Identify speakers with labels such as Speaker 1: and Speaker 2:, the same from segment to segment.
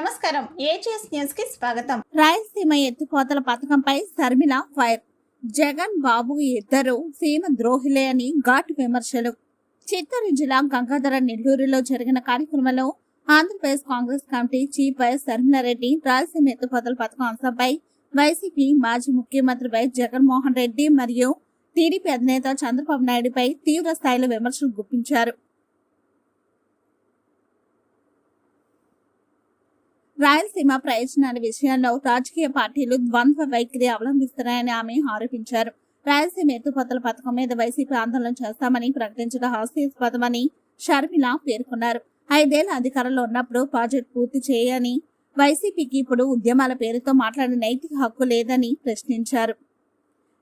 Speaker 1: నమస్కారం. ఏజీఎస్ న్యూస్కి స్వాగతం.
Speaker 2: రాయలసీమ ఎత్తిపోతల పథకంపై శర్మిల ఫైర్. జగన్ బాబు ఇద్దరు సీమ ద్రోహిలే అని ఘాటు విమర్శలు. చిత్తూరు జిల్లా గంగాధర నెల్లూరులో జరిగిన కార్యక్రమంలో Andhra Pradesh Congress committee chief YS Sharmila Reddy Rayalaseema ఎత్తిపోతల పథకం అంశంపై వైసీపీ మాజీ ముఖ్యమంత్రి వైఎస్ జగన్మోహన్ రెడ్డి మరియు టీడీపీ అధినేత చంద్రబాబు నాయుడుపై తీవ్ర స్థాయిలో విమర్శలు గుప్పించారు. రాయలసీమ ప్రయోజనాల విషయంలో రాజకీయ పార్టీలు ద్వంద్వ వైఖరి అవలంబిస్తున్నాయని ఆమె ఆరోపించారు. రాయలసీమ ఎత్తుపోతల పథకం మీద వైసీపీ ఆందోళన చేస్తామని ప్రకటించడం హాస్యాస్పదమని షర్మిల పేర్కొన్నారు. ఐదేళ్ళ అధికారంలో ఉన్నప్పుడు ప్రాజెక్ట్ పూర్తి చేయని వైసీపీకి ఇప్పుడు ఉద్యమాల పేరుతో మాట్లాడే నైతిక హక్కు లేదని ప్రశ్నించారు.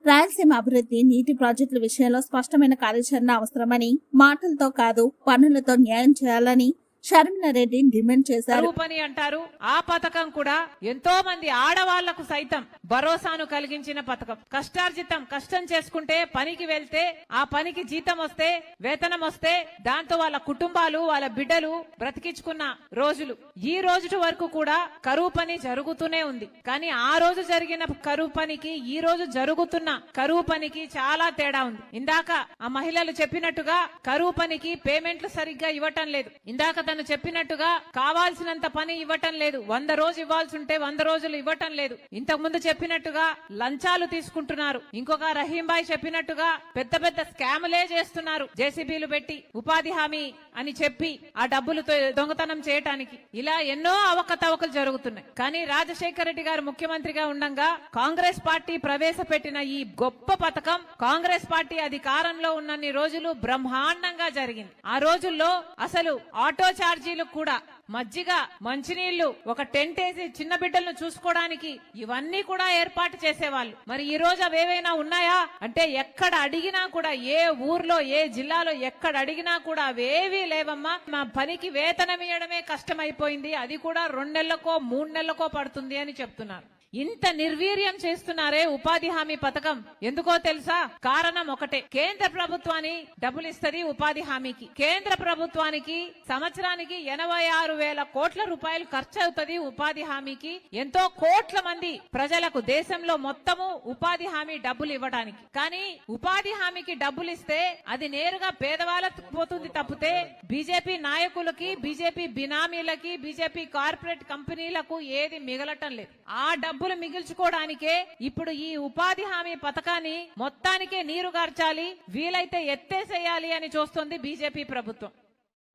Speaker 2: రాయలసీమ అభివృద్ధి నీటి ప్రాజెక్టుల విషయంలో స్పష్టమైన కార్యాచరణ అవసరమని మాటలతో కాదు పనులతో న్యాయం చేయాలని షర్మిలారెడ్డి డిమాండ్ చేశారు.
Speaker 3: పని అంటారు. ఆ పథకం కూడా ఎంతో మంది ఆడవాళ్ళకు సైతం భరోసాను కలిగించిన పథకం. కష్టార్జితం కష్టం చేసుకుంటే పనికి వెళ్తే ఆ పనికి జీతం వస్తే వేతనం వస్తే దాంతో వాళ్ళ కుటుంబాలు వాళ్ళ బిడ్డలు బ్రతికించుకున్న రోజులు. ఈ రోజు వరకు కూడా కరువు పని జరుగుతూనే ఉంది. కానీ ఆ రోజు జరిగిన కరువు పనికి ఈ రోజు జరుగుతున్న కరువు పనికి చాలా తేడా ఉంది. ఇందాక ఆ మహిళలు చెప్పినట్టుగా కరువు పనికి పేమెంట్లు సరిగ్గా ఇవ్వటం లేదు. ఇందాక అతను చెప్పినట్టుగా కావాల్సినంత పని ఇవ్వటం లేదు. వంద రోజు ఇవ్వాల్సి ఉంటే వంద రోజులు ఇవ్వటం లేదు. ఇంతకు ముందు చెప్పినట్టుగా లంచాలు తీసుకుంటున్నారు. ఇంకొక రహీంబాయ్ చెప్పినట్టుగా పెద్ద పెద్ద స్కాములే చేస్తున్నారు. జేసీబీలు పెట్టి ఉపాధి హామీ అని చెప్పి ఆ డబ్బులతో దొంగతనం చేయటానికి ఇలా ఎన్నో అవకతవకలు జరుగుతున్నాయి. కానీ రాజశేఖర రెడ్డి గారు ముఖ్యమంత్రిగా ఉండగా కాంగ్రెస్ పార్టీ ప్రవేశపెట్టిన ఈ గొప్ప పథకం కాంగ్రెస్ పార్టీ అధికారంలో ఉన్నన్ని రోజులు బ్రహ్మాండంగా జరిగింది. ఆ రోజుల్లో అసలు ఆటో ఛార్జీలు కూడా మజ్జిగ మంచినీళ్ళు ఒక టెంట్ వేసి చిన్న బిడ్డలను చూసుకోవడానికి ఇవన్నీ కూడా ఏర్పాటు చేసేవాళ్ళు. మరి ఈ రోజు అవేవైనా ఉన్నాయా? అంటే ఎక్కడ అడిగినా కూడా ఏ ఊర్లో ఏ జిల్లాలో ఎక్కడ అడిగినా కూడా అవేవీ లేవమ్మా. మా పనికి వేతనం ఇవ్వడమే కష్టమైపోయింది. అది కూడా రెండు నెలలకో మూడు నెలలకో పడుతుంది అని చెప్తున్నారు. ఇంత నిర్వీర్యం చేస్తున్నారే ఉపాధి హామీ పథకం. ఎందుకో తెలుసా? కారణం ఒకటే. కేంద్ర ప్రభుత్వాన్ని డబ్బులు ఇస్తుంది ఉపాధి హామీకి. కేంద్ర ప్రభుత్వానికి సంవత్సరానికి ఎనభై ఆరు వేల కోట్ల రూపాయలు ఖర్చు అవుతుంది ఉపాధి హామీకి. ఎంతో కోట్ల మంది ప్రజలకు దేశంలో మొత్తము ఉపాధి హామీ డబ్బులు ఇవ్వడానికి. కానీ ఉపాధి హామీకి డబ్బులు ఇస్తే అది నేరుగా పేదవాళ్ళకు పోతుంది తప్పితే బీజేపీ నాయకులకి బీజేపీ బినామీలకి బీజేపీ కార్పొరేట్ కంపెనీలకు ఏది మిగలటం లేదు. ఆ డబ్బు డబ్బులు మిగిల్చుకోవడానికే ఇప్పుడు ఈ ఉపాధి హామీ పథకాన్ని మొత్తానికే నీరు గార్చాలి వీలైతే ఎత్తేసేయాలి అని చూస్తుంది బీజేపీ ప్రభుత్వం.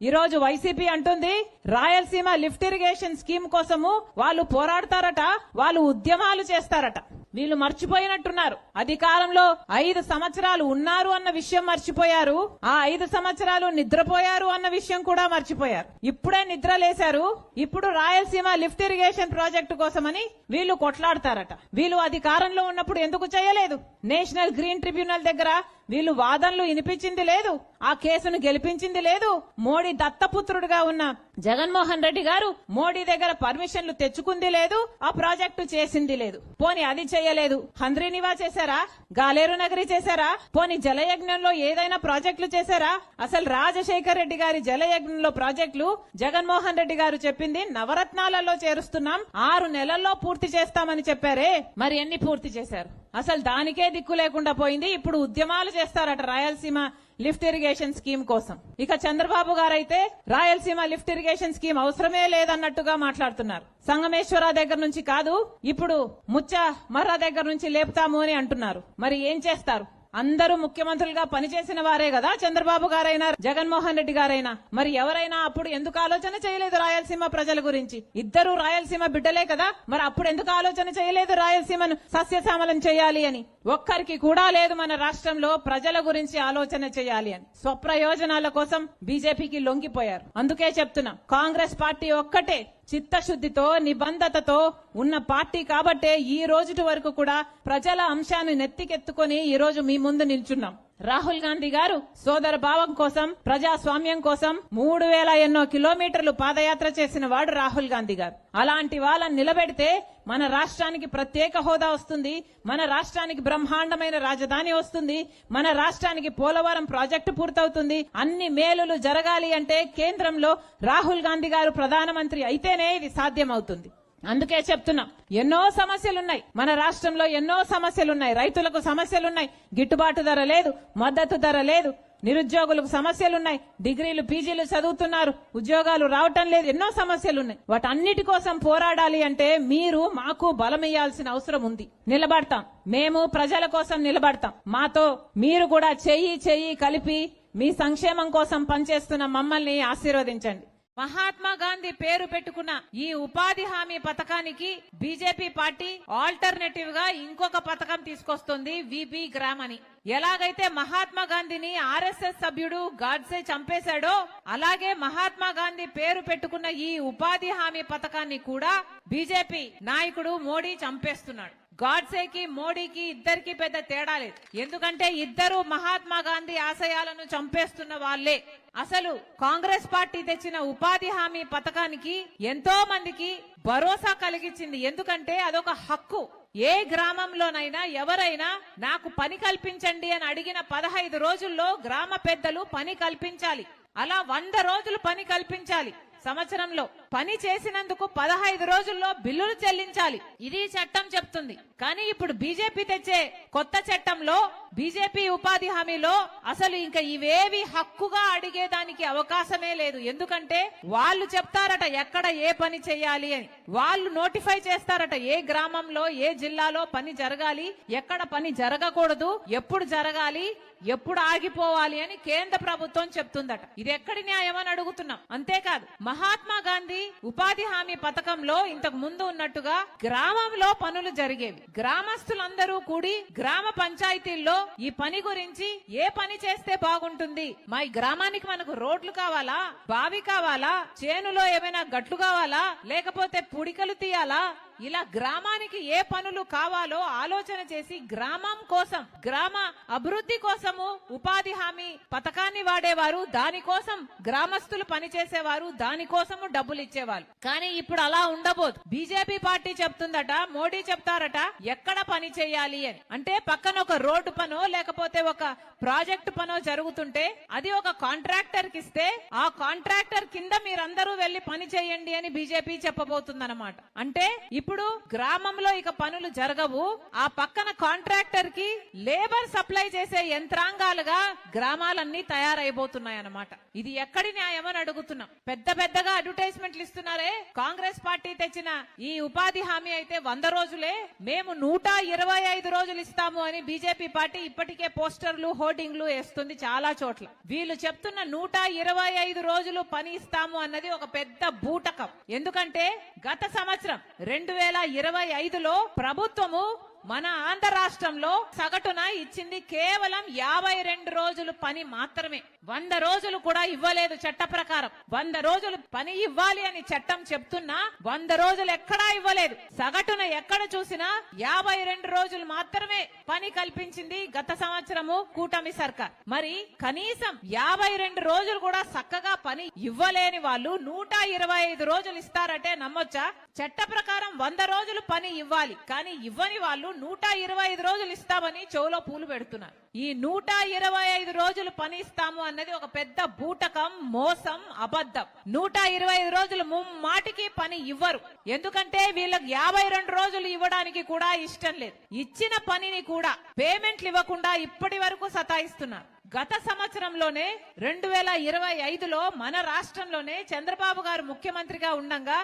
Speaker 3: ఈ రోజు వైసీపీ అంటుంది రాయలసీమ లిఫ్ట్ ఇరిగేషన్ స్కీమ్ కోసము వాళ్ళు పోరాడతారట వాళ్ళు ఉద్యమాలు చేస్తారట. వీళ్ళు మర్చిపోయినట్టున్నారు. అధికారంలో ఐదు సంవత్సరాలు ఉన్నారు అన్న విషయం మర్చిపోయారు. ఆ ఐదు సంవత్సరాలు నిద్రపోయారు అన్న విషయం కూడా మర్చిపోయారు. ఇప్పుడే నిద్ర లేశారు ఇప్పుడు రాయలసీమ లిఫ్ట్ ఇరిగేషన్ ప్రాజెక్టు కోసమని వీళ్ళు కొట్లాడతారట. వీళ్ళు అధికారంలో ఉన్నప్పుడు ఎందుకు చేయలేదు? నేషనల్ గ్రీన్ ట్రిబ్యునల్ దగ్గర వీళ్ళు వాదనలు వినిపించింది లేదు ఆ కేసును గెలిపించింది లేదు. మోడీ దత్తపుత్రుడుగా ఉన్న జగన్మోహన్ రెడ్డి గారు మోడీ దగ్గర పర్మిషన్లు తెచ్చుకుంది లేదు ఆ ప్రాజెక్టు చేసింది లేదు. పోని అది చేయలేదు. హంద్రీనివా చేశారా? గాలేరు నగరి చేశారా? పోని జలయజ్ఞంలో ఏదైనా ప్రాజెక్టులు చేశారా? అసలు రాజశేఖర్ రెడ్డి గారి జలయజ్ఞంలో ప్రాజెక్టులు జగన్మోహన్ రెడ్డి గారు చెప్పింది నవరత్నాలలో చేరుస్తున్నాం ఆరు నెలల్లో పూర్తి చేస్తామని చెప్పారే. మరి ఎన్ని పూర్తి చేశారు? అసలు దానికే దిక్కు లేకుండా పోయింది. ఇప్పుడు ఉద్యమాలు చేస్తారట రాయలసీమ లిఫ్ట్ ఇరిగేషన్ స్కీమ్ కోసం. ఇక చంద్రబాబు గారైతే రాయలసీమ లిఫ్ట్ ఇరిగేషన్ స్కీమ్ అవసరమే లేదన్నట్టుగా మాట్లాడుతున్నారు. సంగమేశ్వర దగ్గర నుంచి కాదు ఇప్పుడు ముచ్చ మర్ర దగ్గర నుంచి లేపుతాము అని అంటున్నారు. మరి ఏం చేస్తారు? అందరూ ముఖ్యమంత్రులుగా పనిచేసిన వారే కదా చంద్రబాబు గారైనా జగన్మోహన్ రెడ్డి గారైనా. మరి ఎవరైనా అప్పుడు ఎందుకు ఆలోచన చేయలేదు రాయలసీమ ప్రజల గురించి? ఇద్దరు రాయలసీమ బిడ్డలే కదా మరి అప్పుడు ఎందుకు ఆలోచన చేయలేదు రాయలసీమను సస్యశ్యామలం చేయాలి అని? ఒక్కరికి కూడా లేదు మన రాష్ట్రంలో ప్రజల గురించి ఆలోచన చేయాలి అని. స్వప్రయోజనాల కోసం బీజేపీకి లొంగిపోయారు. అందుకే చెప్తున్నా కాంగ్రెస్ పార్టీ ఒక్కటే చిత్తశుద్ధితో నిబంధతతో ఉన్న పార్టీ కాబట్టే ఈ రోజుటి వరకు కూడా ప్రజల అంశాన్ని నెత్తికెత్తుకొని ఈ రోజు మీ ముందు నిల్చున్నాం. రాహుల్ గాంధీ గారు సోదర భావం కోసం ప్రజాస్వామ్యం కోసం మూడు వేల ఎన్నో కిలోమీటర్లు పాదయాత్ర చేసిన వాడు రాహుల్ గాంధీ గారు. అలాంటి వాళ్ళని నిలబెడితే మన రాష్ట్రానికి ప్రత్యేక హోదా వస్తుంది మన రాష్ట్రానికి బ్రహ్మాండమైన రాజధాని వస్తుంది మన రాష్ట్రానికి పోలవరం ప్రాజెక్టు పూర్తవుతుంది. అన్ని మేలులు జరగాలి అంటే కేంద్రంలో రాహుల్ గాంధీ గారు ప్రధానమంత్రి అయితేనే ఇది సాధ్యమవుతుంది. అందుకే చెప్తున్నాం. ఎన్నో సమస్యలున్నాయి. మన రాష్ట్రంలో ఎన్నో సమస్యలున్నాయి. రైతులకు సమస్యలున్నాయి. గిట్టుబాటు ధర లేదు. మద్దతు ధర లేదు. నిరుద్యోగులకు సమస్యలున్నాయి. డిగ్రీలు పీజీలు చదువుతున్నారు. ఉద్యోగాలు రావటం లేదు. ఎన్నో సమస్యలున్నాయి. వాటన్నిటి కోసం పోరాడాలి అంటే మీరు మాకు బలం ఇవ్వాల్సిన అవసరం ఉంది. నిలబడతాం. మేము ప్రజల కోసం నిలబడతాం. మాతో మీరు కూడా చెయ్యి చెయ్యి కలిపి మీ సంక్షేమం కోసం పనిచేస్తున్న మమ్మల్ని ఆశీర్వదించండి. మహాత్మా గాంధీ పేరు పెట్టుకున్న ఈ ఉపాధి హామీ పథకానికి బీజేపీ పార్టీ ఆల్టర్నేటివ్గా ఇంకొక పథకం తీసుకొస్తుంది విబి గ్రామ్ అని ఎలాగైతే మహాత్మా గాంధీని ఆర్ఎస్ఎస్ సభ్యుడు గాడ్సే చంపేశాడో అలాగే మహాత్మా గాంధీ పేరు పెట్టుకున్న ఈ ఉపాధి హామీ పథకాన్ని కూడా బీజేపీ నాయకుడు మోడీ చంపేస్తున్నాడు. గాడ్సేకి మోడీకి ఇద్దరికి పెద్ద తేడా లేదు. ఎందుకంటే ఇద్దరు మహాత్మా గాంధీ ఆశయాలను చంపేస్తున్న వాళ్ళే. అసలు కాంగ్రెస్ పార్టీ తెచ్చిన ఉపాధి హామీ పథకానికి ఎంతో మందికి భరోసా కలిగించింది ఎందుకంటే అదొక హక్కు. ఏ గ్రామంలోనైనా ఎవరైనా నాకు పని కల్పించండి అని అడిగిన పదహైదు రోజుల్లో గ్రామ పెద్దలు పని కల్పించాలి. అలా వంద రోజులు పని కల్పించాలి. సంవత్సరంలో పని చేసినందుకు పదహైదు రోజుల్లో బిల్లులు చెల్లించాలి. ఇది చట్టం చెప్తుంది. కానీ ఇప్పుడు బీజేపీ తెచ్చే కొత్త చట్టంలో బీజేపీ ఉపాధి హామీలో అసలు ఇంకా ఇవేవి హక్కుగా అడిగేదానికి అవకాశమే లేదు. ఎందుకంటే వాళ్ళు చెప్తారట ఎక్కడ ఏ పని చేయాలి అని. వాళ్ళు నోటిఫై చేస్తారట ఏ గ్రామంలో ఏ జిల్లాలో పని జరగాలి ఎక్కడ పని జరగకూడదు ఎప్పుడు జరగాలి ఎప్పుడు ఆగిపోవాలి అని కేంద్ర ప్రభుత్వం చెప్తుందట. ఇది ఎక్కడి న్యాయం అని అడుగుతున్నాం. అంతేకాదు మహాత్మా గాంధీ ఉపాధి హామీ పథకంలో ఇంతకు ముందు ఉన్నట్టుగా గ్రామంలో పనులు జరిగేవి. గ్రామస్తులందరూ కూడి గ్రామ పంచాయతీల్లో ఈ పని గురించి ఏ పని చేస్తే బాగుంటుంది? మా గ్రామానికి మనకు రోడ్లు కావాలా? బావి కావాలా? చేనులో ఏమైనా గట్లు కావాలా? లేకపోతే పుడికలు తీయాలా? ఇలా గ్రామానికి ఏ పనులు కావాలో ఆలోచన చేసి గ్రామం కోసం గ్రామ అభివృద్ధి కోసము ఉపాధి హామీ పథకాన్ని వాడేవారు దానికోసం గ్రామస్తులు పనిచేసేవారు దానికోసము డబ్బులు ఇచ్చేవారు కానీ ఇప్పుడు అలా ఉండబోదు. బీజేపీ పార్టీ చెప్తుందట మోడీ చెప్తారట ఎక్కడ పని చేయాలి అని. అంటే పక్కన ఒక రోడ్డు పనో లేకపోతే ఒక ప్రాజెక్ట్ పనో జరుగుతుంటే అది ఒక కాంట్రాక్టర్కి ఇస్తే ఆ కాంట్రాక్టర్ కింద మీరందరూ వెళ్ళి పని చేయండి అని బీజేపీ చెప్పబోతుందన్నమాట. అంటే ఇప్పుడు గ్రామంలో ఇక పనులు జరగవు. ఆ పక్కన కాంట్రాక్టర్కి లేబర్ సప్లై చేసే యంత్రాంగాలుగా గ్రామాలన్నీ తయారైపోతున్నాయి అన్నమాట ఇది ఎక్కడి న్యాయం అని అడుగుతున్నాం. పెద్ద పెద్దగా అడ్వర్టైజ్మెంట్లు ఇస్తున్నారే. కాంగ్రెస్ పార్టీ తెచ్చిన ఈ ఉపాధి హామీ అయితే వంద రోజులే. మేము నూట ఇరవై ఐదు రోజులు ఇస్తాము అని బీజేపీ పార్టీ ఇప్పటికే పోస్టర్లు హోర్డింగ్లు వేస్తుంది చాలా చోట్ల. వీళ్ళు చెప్తున్న నూట ఇరవై ఐదు రోజులు పని ఇస్తాము అన్నది ఒక పెద్ద బూటకం. ఎందుకంటే గత సంవత్సరం రెండు వేల ఇరవై ఐదులో ప్రభుత్వము మన ఆంధ్ర రాష్ట్రంలో సగటున ఇచ్చింది కేవలం యాభై రెండు రోజులు పని మాత్రమే. వంద రోజులు కూడా ఇవ్వలేదు చట్ట ప్రకారం. వంద రోజులు పని ఇవ్వాలి అని చట్టం చెప్తున్నా వంద రోజులు ఎక్కడా ఇవ్వలేదు. సగటున ఎక్కడ చూసినా యాభై రెండు రోజులు మాత్రమే పని కల్పించింది గత సంవత్సరము కూటమి సర్కార్. మరి కనీసం యాభై రెండు రోజులు కూడా చక్కగా పని ఇవ్వలేని వాళ్ళు నూట ఇరవై ఐదు రోజులు ఇస్తారంటే నమ్మొచ్చా? చట్ట ప్రకారం వంద రోజులు పని ఇవ్వాలి. కానీ ఇవ్వని వాళ్ళు నూట ఇరవై ఐదు రోజులు ఇస్తామని చెవులో పూలు పెడుతున్నారు. ఈ నూట ఇరవై ఐదు రోజులు పని ఇస్తాము అన్నది ఒక పెద్ద బూటకం మోసం అబద్ధం. నూట ఇరవై ఐదు రోజులు ముమ్మాటికి పని ఇవ్వరు. ఎందుకంటే వీళ్ళకి యాభై రెండు రోజులు ఇవ్వడానికి కూడా ఇష్టం లేదు. ఇచ్చిన పనిని కూడా పేమెంట్లు ఇవ్వకుండా ఇప్పటి వరకు సతాయిస్తున్నారు. గత సంవత్సరంలోనే రెండు వేల ఇరవై ఐదులో మన రాష్ట్రంలోనే చంద్రబాబు గారు ముఖ్యమంత్రిగా ఉండంగా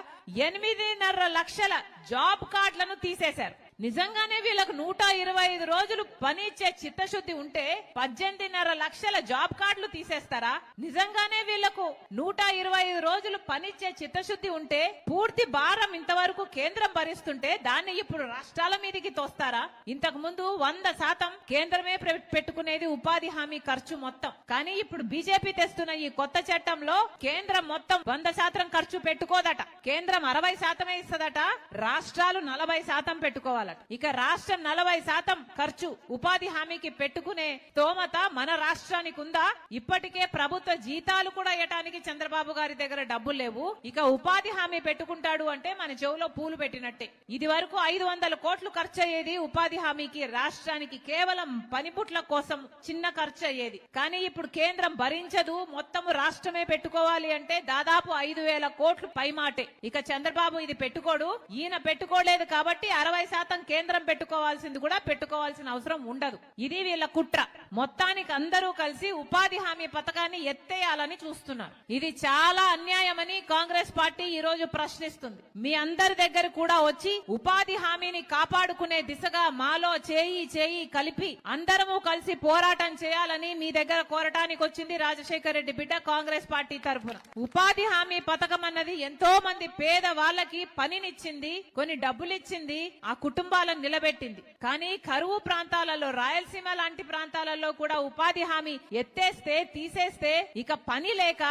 Speaker 3: ఎనిమిదిన్నర లక్షల జాబ్ కార్డులను తీసేశారు. నిజంగానే వీళ్ళకు నూట ఇరవై ఐదు రోజులు పని ఇచ్చే చిత్తశుద్ధి ఉంటే పద్దెనిమిదిన్నర లక్షల జాబ్ కార్డులు తీసేస్తారా? నిజంగానే వీళ్ళకు నూట ఇరవై ఐదు రోజులు పనిచ్చే చిత్తశుద్ధి ఉంటే పూర్తి భారం ఇంతవరకు కేంద్రం భరిస్తుంటే దాన్ని ఇప్పుడు రాష్ట్రాల మీదకి తోస్తారా? ఇంతకు ముందు వంద శాతం కేంద్రమే పెట్టుకునేది ఉపాధి హామీ ఖర్చు మొత్తం. కానీ ఇప్పుడు బీజేపీ తెస్తున్న ఈ కొత్త చట్టంలో కేంద్రం మొత్తం వంద శాతం ఖర్చు పెట్టుకోదట. కేంద్రం అరవై శాతమే ఇస్తదట. రాష్ట్రాలు నలభై శాతం పెట్టుకోవాలి పెట్టుకోవాలట ఇక రాష్ట్రం నలభై శాతం ఖర్చు ఉపాధి హామీకి పెట్టుకునే స్తోమత మన రాష్ట్రానికి ఉందా? ఇప్పటికే ప్రభుత్వ జీతాలు కూడా ఇవ్వటానికి చంద్రబాబు గారి దగ్గర డబ్బులు లేవు. ఇక ఉపాధి హామీ పెట్టుకుంటాడు అంటే మన చెవులో పూలు పెట్టినట్టే. ఇది వరకు ఐదు వందల కోట్లు ఖర్చు అయ్యేది ఉపాధి హామీకి రాష్ట్రానికి కేవలం పనిపుట్ల కోసం చిన్న ఖర్చు అయ్యేది కానీ ఇప్పుడు కేంద్రం భరించదు మొత్తం రాష్ట్రమే పెట్టుకోవాలి అంటే దాదాపు ఐదు వేల కోట్లు పైమాటే. ఇక చంద్రబాబు ఇది పెట్టుకోడు ఈయన పెట్టుకోలేదు కాబట్టి అరవై శాతం కేంద్రం పెట్టుకోవాల్సింది కూడా పెట్టుకోవాల్సిన అవసరం ఉండదు. ఇది వీళ్ళ కుట్ర. మొత్తానికి అందరూ కలిసి ఉపాధి హామీ పథకాన్ని ఎత్తేయాలని చూస్తున్నారు. ఇది చాలా అన్యాయమని కాంగ్రెస్ పార్టీ ఈ రోజు ప్రశ్నిస్తుంది. మీ అందరి దగ్గర కూడా వచ్చి ఉపాధి హామీని కాపాడుకునే దిశగా మాలో చేయి చేయి కలిపి అందరము కలిసి పోరాటం చేయాలని మీ దగ్గర కోరటానికి వచ్చింది రాజశేఖర రెడ్డి బిడ్డ కాంగ్రెస్ పార్టీ తరఫున. ఉపాధి హామీ పథకం అన్నది ఎంతో మంది పేద వాళ్ళకి పనినిచ్చింది కొన్ని డబ్బులు ఇచ్చింది ఆ కుటుంబాలను నిలబెట్టింది. కానీ కరువు ప్రాంతాలలో రాయలసీమ లాంటి ప్రాంతాలలో కూడా ఉపాధి హామీ ఎత్తేస్తే తీసేస్తే ఇక పని లేక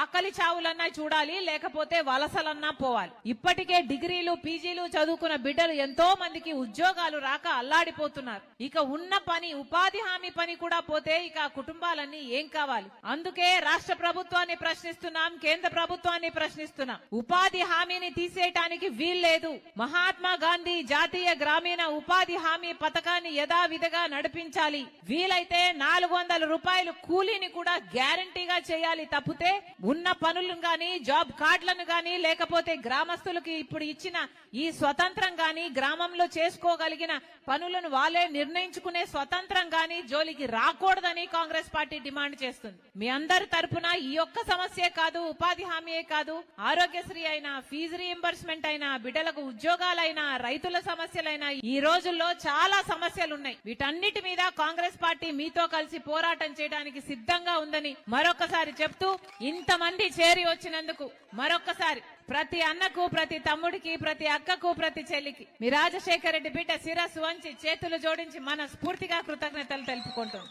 Speaker 3: ఆకలి చావులన్నా చూడాలి లేకపోతే వలసలన్నా పోవాలి. ఇప్పటికే డిగ్రీలు పీజీలు చదువుకున్న బిడ్డలు ఎంతో మందికి ఉద్యోగాలు రాక అల్లాడిపోతున్నారు. ఇక ఉన్న పని ఉపాధి హామీ పని కూడా పోతే ఇక కుటుంబాలన్నీ ఏం కావాలి? అందుకే రాష్ట్ర ప్రభుత్వాన్ని ప్రశ్నిస్తున్నాం కేంద్ర ప్రభుత్వాన్ని ప్రశ్నిస్తున్నాం. ఉపాధి హామీని తీసేయటానికి వీల్లేదు. మహాత్మా గాంధీ జాతీయ గ్రామీణ ఉపాధి హామీ పథకాన్ని యథావిధిగా నడిపించాలి. వీలైతే నాలుగు వందల రూపాయలు కూలీని కూడా గ్యారంటీగా చేయాలి తప్పితే ఉన్న పనులను గాని జాబ్ కార్డులను గాని లేకపోతే గ్రామస్తులకి ఇప్పుడు ఇచ్చిన ఈ స్వతంత్రం గాని గ్రామంలో చేసుకోగలిగిన పనులను వాళ్ళే నిర్ణయించుకునే స్వతంత్రం గాని జోలికి రాకూడదని కాంగ్రెస్ పార్టీ డిమాండ్ చేస్తుంది. మీ అందరి తరపున ఈ ఒక్క సమస్యే కాదు ఉపాధి హామీయే కాదు ఆరోగ్యశ్రీ అయినా ఫీజు రీఎంబర్స్మెంట్ అయినా బిడ్డలకు ఉద్యోగాలైనా రైతుల సమస్య సమస్యలైనా ఈ రోజుల్లో చాలా సమస్యలు ఉన్నాయి వీటన్నిటి మీద కాంగ్రెస్ పార్టీ మీతో కలిసి పోరాటం చేయడానికి సిద్ధంగా ఉందని మరొకసారి చెప్తూ ఇంతమంది చేరి వచ్చినందుకు మరొకసారి ప్రతి అన్నకు ప్రతి తమ్ముడికి ప్రతి అక్కకు ప్రతి చెల్లికి మీ రాజశేఖర రెడ్డి బిడ్డ శిరస్సు వంచి చేతులు జోడించి మన స్ఫూర్తిగా కృతజ్ఞతలు తెలుపుకుంటున్నాం.